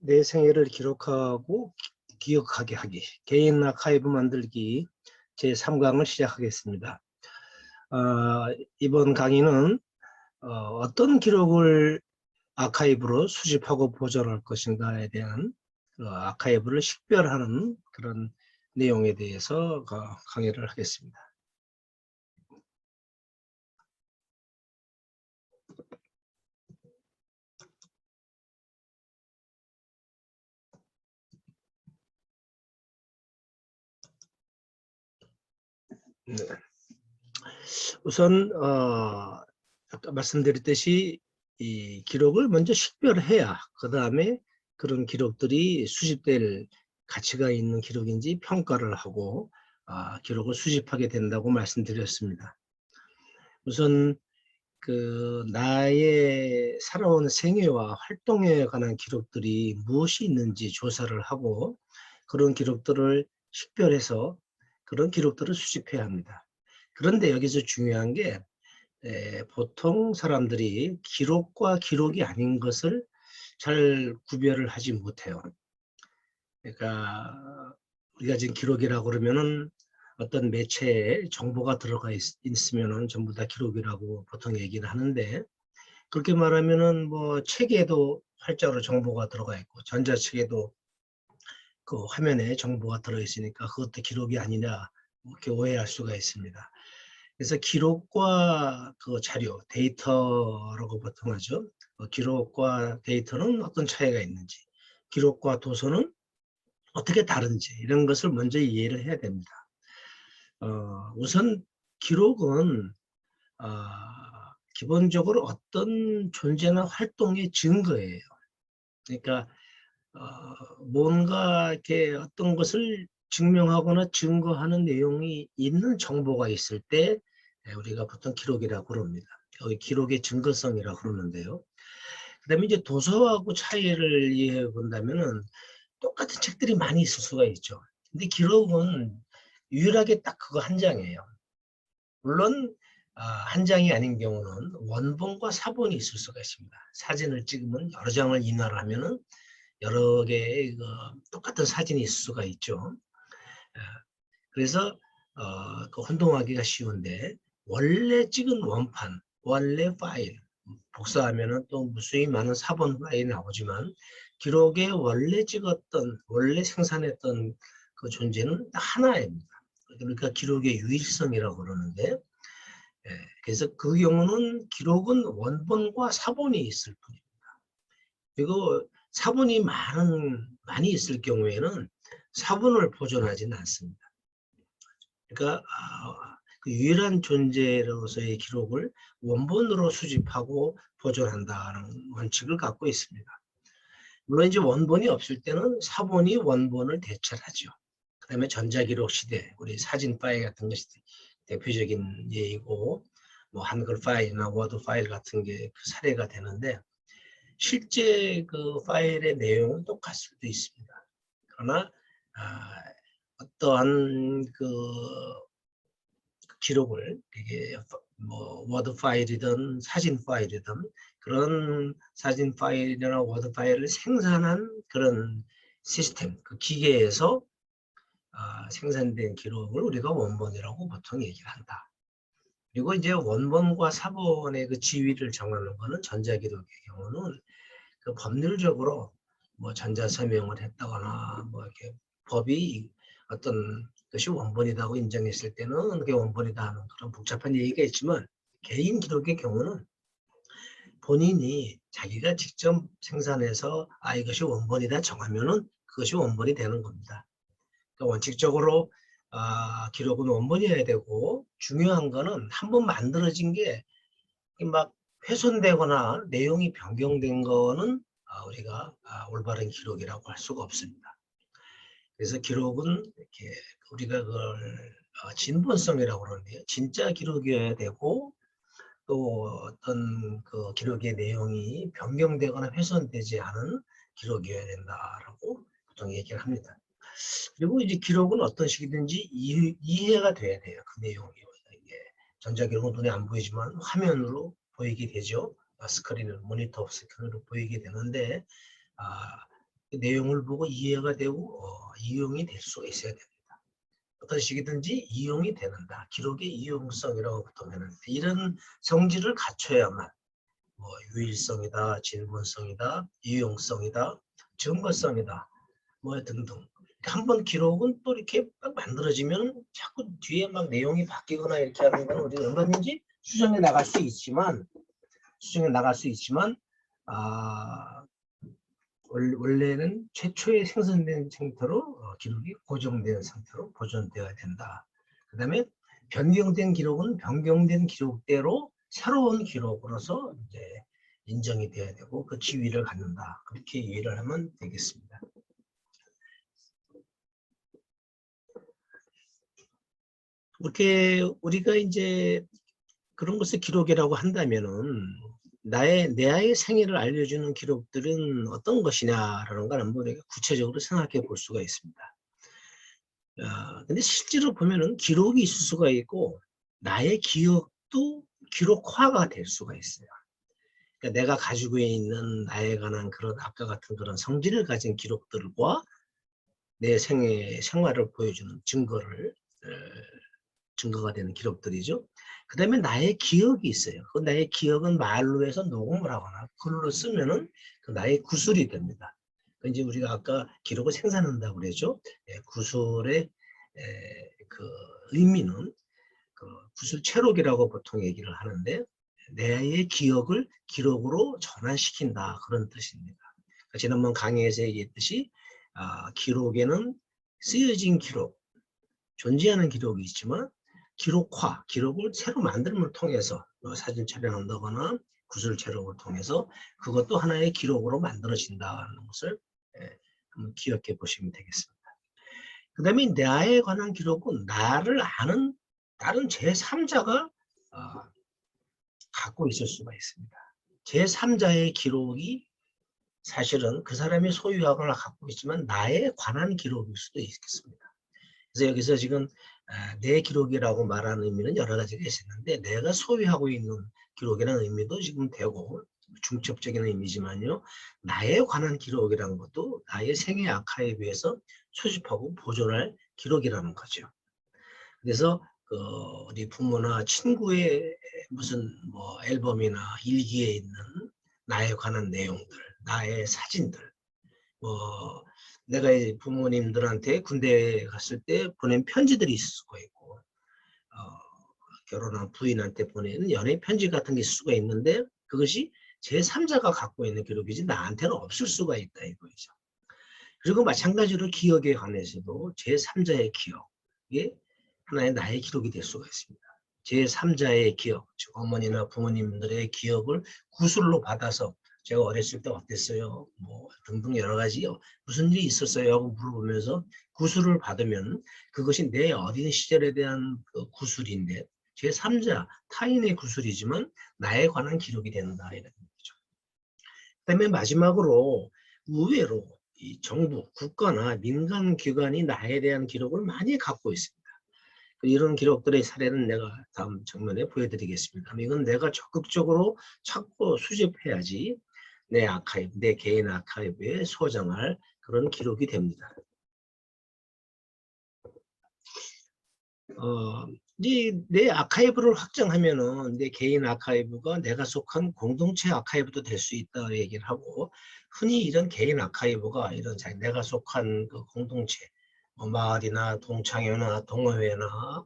내 생애를 기록하고 기- 기억하게 하기 개인 아카이브 만들기 제 3강을 시작하겠습니다. 아, 이번 강의는 어, 떤 기록을 아카이브로 수집하고 보존할 것인가에 대한 그 아카이브를 식별하는 그런 내용에 대해서 그 강의를 하겠습니다. 네. 우선 어, 아까 말씀드렸듯이 이 기록을 먼저 식별해야 그 다음에 그런 기록들이 수집될 가치가 있는 기록인지 평가를 하고 아, 기록을 수집하게 된다고 말씀드렸습니다. 우선 그 나의 살아온 생애와 활동에 관한 기록들이 무엇이 있는지 조사를 하고 그런 기록들을 식별해서 그런 기록들을 수집해야 합니다. 그런데 여기서 중요한 게 에, 보통 사람들이 기록과 기록이 아닌 것을 잘 구별을 하지 못해요. 그러니까 우리가 지금 기록이라고 그러면은 어떤 매체에 정보가 들어가 있, 있으면은 전부 다 기록이라고 보통 얘기를 하는데 그렇게 말하면은 뭐 책에도 활자로 정보가 들어가 있고 전자책에도 그 화면에 정보가 들어 있으니까 그것도 기록이 아니냐 이렇게 오해할 수가 있습니다. 그래서 기록과 그 자료, 데이터라고 보통 하죠. 어, 기록과 데이터는 어떤 차이가 있는지, 기록과 도서는 어떻게 다른지 이런 것을 먼저 이해를 해야 됩니다. 어, 우선 기록은 어, 기본적으로 어떤 존재나 활동의 증거예요. 그러니까 어, 뭔가 이렇게 어떤 것을 증명하거나 증거하는 내용이 있는 정보가 있을 때 예, 우리가 보통 기록이라고 그럽니다. 여기 기록의 증거성이라고 그러는데요. 그 다음에 이제 도서하고 차이를 이해해 본다면은 똑같은 책들이 많이 있을 수가 있죠. 근데 기록은 유일하게 딱 그거 한 장이에요. 물론 아, 한 장이 아닌 경우는 원본과 사본이 있을 수가 있습니다. 사진을 찍으면 여러 장을 인화를 하면은 여러 개의 그 똑같은 사진이 있을 수가 있죠. 아, 그래서 어, 그 혼동하기가 쉬운데 원래 찍은 원판, 원래 파일, 복사하면은 또 무수히 많은 사본 파일이 나오지만 기록에 원래 찍었던, 원래 생산했던 그 존재는 딱 하나입니다. 그러니까 기록의 유일성이라고 그러는데 예, 그래서 그 경우는 기록은 원본과 사본이 있을 뿐입니다. 그리고 사본이 많은, 많이 있을 경우에는 사본을 보존하지는 않습니다. 그러니까 아, 그 유일한 존재로서의 기록을 원본으로 수집하고 보존한다는 원칙을 갖고 있습니다. 물론 이제 원본이 없을 때는 사본이 원본을 대체하죠. 그 다음에 전자기록 시대, 우리 사진 파일 같은 것이 대표적인 예이고, 뭐 한글 파일이나 워드 파일 같은 게 그 사례가 되는데, 실제 그 파일의 내용은 똑같을 수도 있습니다. 그러나 아, 어떠한 그 기록을 이게 뭐 워드 파일이든 사진 파일이든 그런 사진 파일이나 워드 파일을 생산한 그런 시스템, 그 기계에서 아, 생산된 기록을 우리가 원본이라고 보통 얘기를 한다. 그리고 이제 원본과 사본의 그 지위를 정하는 거는 전자기록의 경우는 그 법률적으로 뭐 전자 서명을 했다거나 뭐 이렇게 법이 어떤 것이 원본이라고 인정했을 때는 그게 원본이다 하는 그런 복잡한 얘기가 있지만 개인 기록의 경우는 본인이 자기가 직접 생산해서 아 이것이 원본이다 정하면은 그것이 원본이 되는 겁니다. 그러니까 원칙적으로 아, 기록은 원본이어야 되고 중요한 거는 한 번 만들어진 게 막 훼손되거나 내용이 변경된 거는 아, 우리가 아, 올바른 기록이라고 할 수가 없습니다. 그래서 기록은 이렇게 우리가 그걸 어, 진본성이라고 그러는데요. 진짜 기록이어야 되고 또 어떤 그 기록의 내용이 변경되거나 훼손되지 않은 기록이어야 된다라고 보통 얘기를 합니다. 그리고 이제 기록은 어떤 식이든지 이해, 이해가 돼야 돼요. 그 내용이. 전자기록은 눈에 안 보이지만 화면으로 보이게 되죠. 아, 스크린을 모니터 스크린으로 보이게 되는데 아, 그 내용을 보고 이해가 되고 어, 이용이 될 수가 있어야 됩니다. 어떤 식이든지 이용이 되는다. 기록의 이용성이라고 보통 하는데 이런 성질을 갖춰야만 뭐 유일성이다, 진본성이다, 이용성이다, 증거성이다, 뭐 등등. 한 번 기록은 또 이렇게 막 만들어지면 자꾸 뒤에 막 내용이 바뀌거나 이렇게 하는 건 우리가 얼마든지 수정해 나갈 수 있지만 수정해 나갈 수 있지만 아 원- 원래는 최초에 생성된 상태로 어, 기록이 고정된 상태로 보존되어야 된다. 그 다음에 변경된 기록은 변경된 기록대로 새로운 기록으로서 이제 인정이 돼야 되고 그 지위를 갖는다. 그렇게 이해를 하면 되겠습니다. 이렇게 우리가 이제 그런 것을 기록이라고 한다면은 나의 내 아이의 생애를 알려주는 기록들은 어떤 것이냐라는 걸 한번 우리가 구체적으로 생각해 볼 수가 있습니다. 아, 근데 실제로 보면은 기록이 있을 수가 있고 나의 기억도 기록화가 될 수가 있어요. 그러니까 내가 가지고 있는 나에 관한 그런 아까 같은 그런 성질을 가진 기록들과 내 생애 생활을 보여주는 증거를 에, 증거가 되는 기록들이죠. 그 다음에 나의 기억이 있어요. 그 나의 기억은 말로 해서 녹음을 하거나 글로 쓰면은 그 나의 구술이 됩니다. 그 이제 우리가 아까 기록을 생산한다고 그랬죠. 예, 구술의 에, 그 의미는 그 구술 체록이라고 보통 얘기를 하는데 내의 기억을 기록으로 전환시킨다 그런 뜻입니다. 그러니까 지난번 강의에서 얘기했듯이 아, 기록에는 쓰여진 기록, 존재하는 기록이 있지만 기록화, 기록을 새로 만듦을 통해서 뭐 사진 촬영한다거나 구술 촬영을 통해서 그것도 하나의 기록으로 만들어진다는 것을 예, 한번 기억해 보시면 되겠습니다. 그 다음에 나에 관한 기록은 나를 아는 다른 제3자가 갖고 있을 수가 있습니다. 제3자의 기록이 사실은 그 사람이 소유하거나 갖고 있지만 나에 관한 기록일 수도 있겠습니다. 그래서 여기서 지금 아, 내 기록이라고 말하는 의미는 여러 가지가 있었는데 내가 소유하고 있는 기록이라는 의미도 지금 되고 중첩적인 의미지만요. 나에 관한 기록이라는 것도 나의 생애 아카이브에서 수집하고 보존할 기록이라는 거죠. 그래서 그 우리 부모나 친구의 무슨 뭐 앨범이나 일기에 있는 나에 관한 내용들, 나의 사진들, 뭐 내가 이제 부모님들한테 군대 갔을 때 보낸 편지들이 있을 있고 어, 결혼한 부인한테 보내는 연애 편지 같은 게 있을 수가 있는데 그것이 제3자가 갖고 있는 기록이지 나한테는 없을 수가 있다 이거죠. 그리고 마찬가지로 기억에 관해서도 제3자의 기억이 하나의 나의 기록이 될 수가 있습니다. 제3자의 기억, 즉 어머니나 부모님들의 기억을 구술로 받아서 제가 어렸을 때 어땠어요? 뭐 등등 여러 가지 무슨 일이 있었어요? 하고 물어보면서 구술을 받으면 그것이 내 어린 시절에 대한 그 구술인데 제3자 타인의 구술이지만 나에 관한 기록이 된다 이런 얘기죠. 그다음에 마지막으로 의외로 이 정부, 국가나 민간 기관이 나에 대한 기록을 많이 갖고 있습니다. 이런 기록들의 사례는 내가 다음 장면에 보여드리겠습니다. 이건 내가 적극적으로 찾고 수집해야지 내 아카이브, 내 개인 아카이브에 소장할 그런 기록이 됩니다. 어, 내 아카이브를 확장하면은 내 개인 아카이브가 내가 속한 공동체 아카이브도 될 수 있다 얘기를 하고 흔히 이런 개인 아카이브가 이런 자- 내가 속한 그 공동체 뭐 마을이나 동창회나 동호회나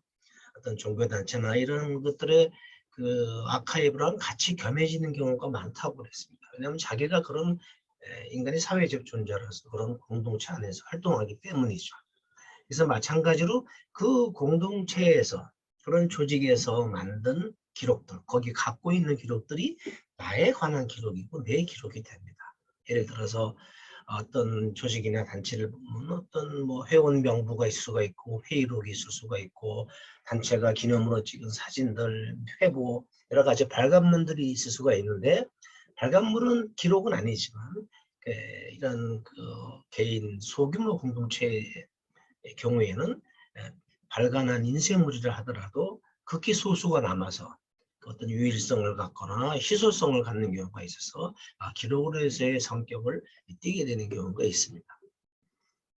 어떤 종교단체나 이런 것들의 그 아카이브랑 같이 겸해지는 경우가 많다고 그랬습니다. 왜냐하면 자기가 그런 에, 인간이 사회적 존재라서 그런 공동체 안에서 활동하기 때문이죠. 그래서 마찬가지로 그 공동체에서 그런 조직에서 만든 기록들, 거기 갖고 있는 기록들이 나에 관한 기록이고 내 기록이 됩니다. 예를 들어서 어떤 조직이나 단체를 보면 어떤 뭐 회원 명부가 있을 수가 있고 회의록이 있을 수가 있고 단체가 기념으로 찍은 사진들, 회보 여러 가지 발간문들이 있을 수가 있는데 발간물은 기록은 아니지만 에, 이런 그 개인 소규모 공동체의 경우에는 에, 발간한 인쇄물이라 하더라도 극히 소수가 남아서 그 어떤 유일성을 갖거나 희소성을 갖는 경우가 있어서 아, 기록으로 해서의 성격을 띠게 되는 경우가 있습니다.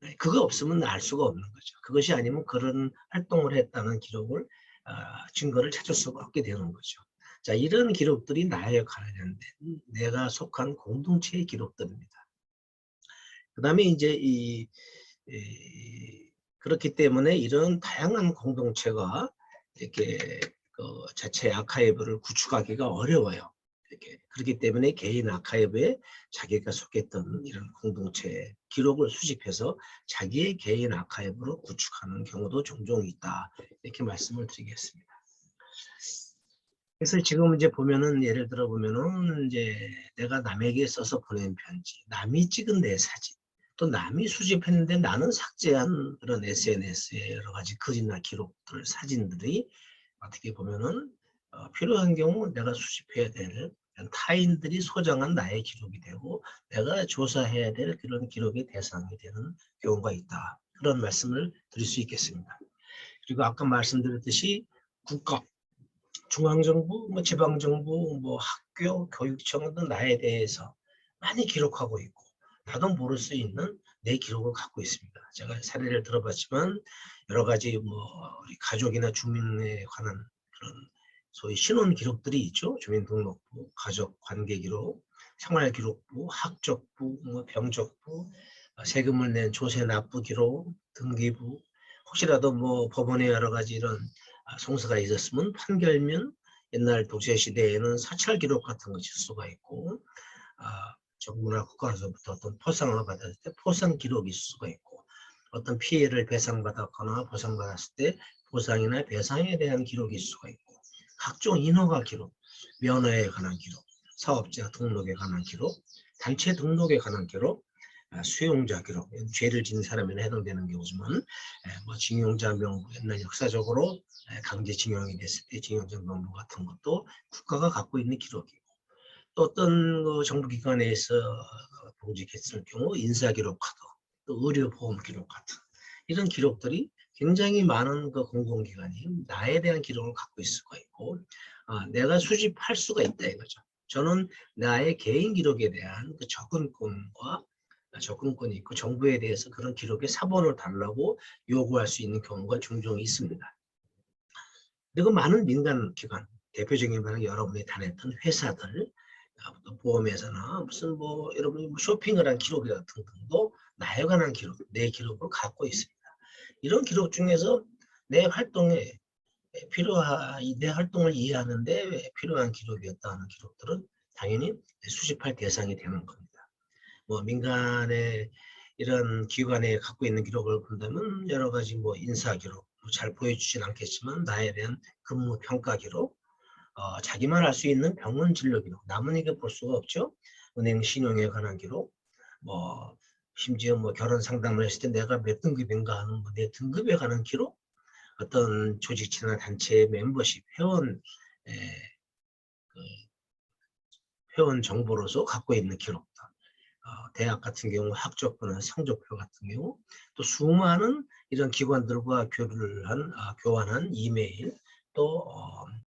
네, 그거 없으면 알 수가 없는 거죠. 그것이 아니면 그런 활동을 했다는 기록을 아, 증거를 찾을 수가 없게 되는 거죠. 자, 이런 기록들이 나에 관련된 내가 속한 공동체의 기록들입니다. 그 다음에 이제 이, 이, 그렇기 때문에 이런 다양한 공동체가 이렇게 그 자체 아카이브를 구축하기가 어려워요. 이렇게 그렇기 때문에 개인 아카이브에 자기가 속했던 이런 공동체 기록을 수집해서 자기의 개인 아카이브로 구축하는 경우도 종종 있다 이렇게 말씀을 드리겠습니다. 그래서 지금 이제 보면은 예를 들어 보면은 이제 내가 남에게 써서 보낸 편지, 남이 찍은 내 사진, 또 남이 수집했는데 나는 삭제한 그런 SNS의 여러 가지 글이나 기록들, 사진들이 어떻게 보면은 어, 필요한 경우 내가 수집해야 될 타인들이 소장한 나의 기록이 되고 내가 조사해야 될 그런 기록의 대상이 되는 경우가 있다. 그런 말씀을 드릴 수 있겠습니다. 그리고 아까 말씀드렸듯이 국가, 중앙정부, 뭐 지방정부, 뭐 학교, 교육청 등 나에 대해서 많이 기록하고 있고 나도 모를 수 있는 내 기록을 갖고 있습니다. 제가 사례를 들어봤지만 여러 가지 뭐 우리 가족이나 주민에 관한 그런 소위 신원 기록들이 있죠. 주민등록부, 가족 관계 기록, 생활 기록부, 학적부, 뭐 병적부, 어, 세금을 낸 조세 납부 기록, 등기부, 혹시라도 뭐 법원에 여러 가지 이런 아, 송사가 있었으면 판결면 옛날 독재 시대에는 사찰 기록 같은 것이 수가 있고 아, 정부나 국가로부터 어떤 포상을 받았을 때 포상 기록이 있을 수가 있고 어떤 피해를 배상받았거나 보상받았을 때 보상이나 배상에 대한 기록이 있을 수가 있고 각종 인허가 기록, 면허에 관한 기록, 사업자 등록에 관한 기록, 단체 등록에 관한 기록, 아, 수용자 기록, 죄를 지은 사람에는 해당되는 경우지만 뭐 징용자 명부, 옛날 역사적으로 강제징용이 됐을 때 징용자 명부 같은 것도 국가가 갖고 있는 기록이고 또 어떤 그 정부기관에서 봉직했을 경우 인사기록 카드, 또 의료보험 기록 같은 이런 기록들이 굉장히 많은 그 공공기관이 나에 대한 기록을 갖고 있을 수가 있고 어, 내가 수집할 수가 있다 이거죠. 저는 나의 개인 기록에 대한 그 접근권과 접근권이 있고 정부에 대해서 그런 기록에 사본을 달라고 요구할 수 있는 경우가 종종 있습니다. 그리고 많은 민간 기관, 대표적인 말은 여러분이 다녔던 회사들, 아, 보험회사나 무슨 뭐 여러분이 뭐 쇼핑을 한 기록 같은 등도 나에 관한 기록, 내 기록을 갖고 있습니다. 이런 기록 중에서 내 활동에 필요한 내 활동을 이해하는데 필요한 기록이었다는 기록들은 당연히 수집할 대상이 되는 겁니다. 뭐 민간의 이런 기관에 갖고 있는 기록을 본다면 여러 가지 뭐 인사 기록 뭐잘 보여주진 않겠지만 나에 대한 근무 평가 기록 어, 자기만 알 수 있는 병원 진료 기록 남은에게 볼 수가 없죠. 은행 신용에 관한 기록 뭐 심지어 뭐 결혼 상담을 했을 때 내가 몇 등급인가 하는 뭐 내 등급에 관한 기록 어떤 조직체나 단체의 멤버십 회원 에, 그 회원 정보로서 갖고 있는 기록들 어, 대학 같은 경우 학적표나 성적표 같은 경우 또 수많은 이런 기관들과 교류를 한 아, 교환한 이메일 또 어,